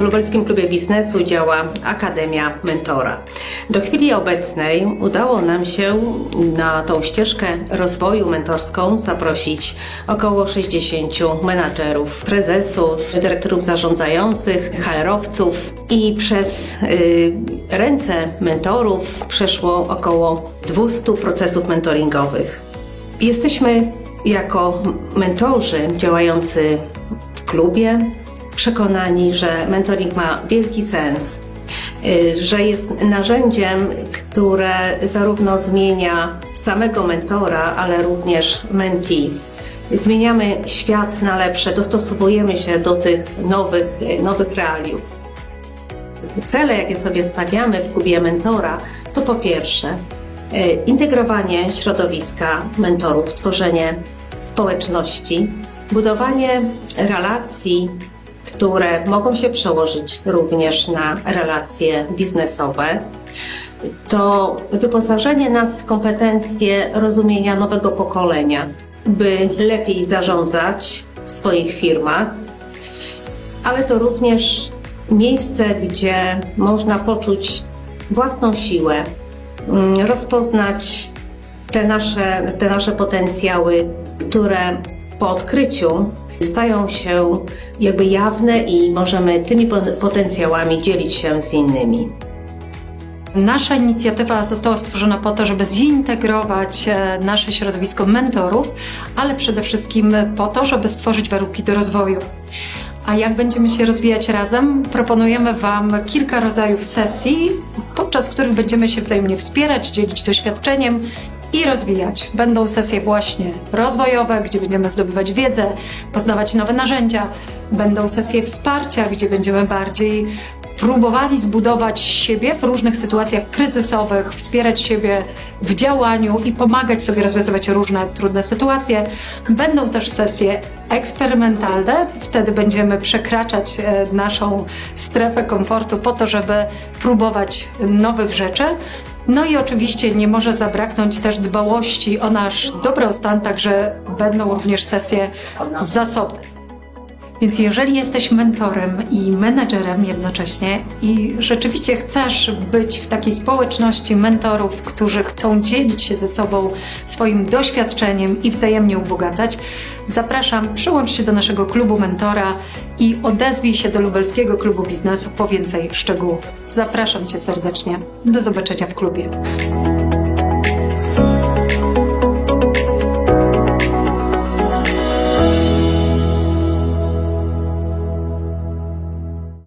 Lubelskim Klubie Biznesu działa Akademia Mentora. Do chwili obecnej udało nam się na tą ścieżkę rozwoju mentorską zaprosić około 60 menadżerów, prezesów, dyrektorów zarządzających, HR-owców i przez y, ręce mentorów przeszło około 200 procesów mentoringowych. Jesteśmy jako mentorzy działający w klubie przekonani, że mentoring ma wielki sens, y, że jest narzędziem, które zarówno zmienia samego mentora, ale również mentee. Zmieniamy świat na lepsze, dostosowujemy się do tych nowych, nowych realiów. Cele, jakie sobie stawiamy w klubie mentora, to po pierwsze e, integrowanie środowiska mentorów, tworzenie społeczności, budowanie relacji, które mogą się przełożyć również na relacje biznesowe. To wyposażenie nas w kompetencje rozumienia nowego pokolenia, by lepiej zarządzać w swoich firmach, ale to również miejsce, gdzie można poczuć własną siłę, mm, rozpoznać te nasze, te nasze potencjały, które po odkryciu stają się jakby jawne i możemy tymi po- potencjałami dzielić się z innymi. Nasza inicjatywa została stworzona po to, żeby zintegrować e, nasze środowisko mentorów, ale przede wszystkim po to, żeby stworzyć warunki do rozwoju. A jak będziemy się rozwijać razem? Proponujemy Wam kilka rodzajów sesji, podczas których będziemy się wzajemnie wspierać, dzielić doświadczeniem i rozwijać. Będą sesje właśnie rozwojowe, gdzie będziemy zdobywać wiedzę, poznawać nowe narzędzia. Będą sesje wsparcia, gdzie będziemy bardziej próbowali zbudować siebie w różnych sytuacjach kryzysowych, wspierać siebie w działaniu i pomagać sobie rozwiązywać różne trudne sytuacje. Będą też sesje eksperymentalne, wtedy będziemy przekraczać e, naszą strefę komfortu po to, żeby próbować nowych rzeczy. No i oczywiście nie może zabraknąć też dbałości o nasz dobrostan, także będą również sesje zasobne. Więc jeżeli jesteś mentorem i menedżerem jednocześnie i rzeczywiście chcesz być w takiej społeczności mentorów, którzy chcą dzielić się ze sobą swoim doświadczeniem i wzajemnie ubogacać, zapraszam, przyłącz się do naszego klubu mentora i odezwij się do Lubelskiego Klubu Biznesu po więcej szczegółów. Zapraszam Cię serdecznie. Do zobaczenia w klubie.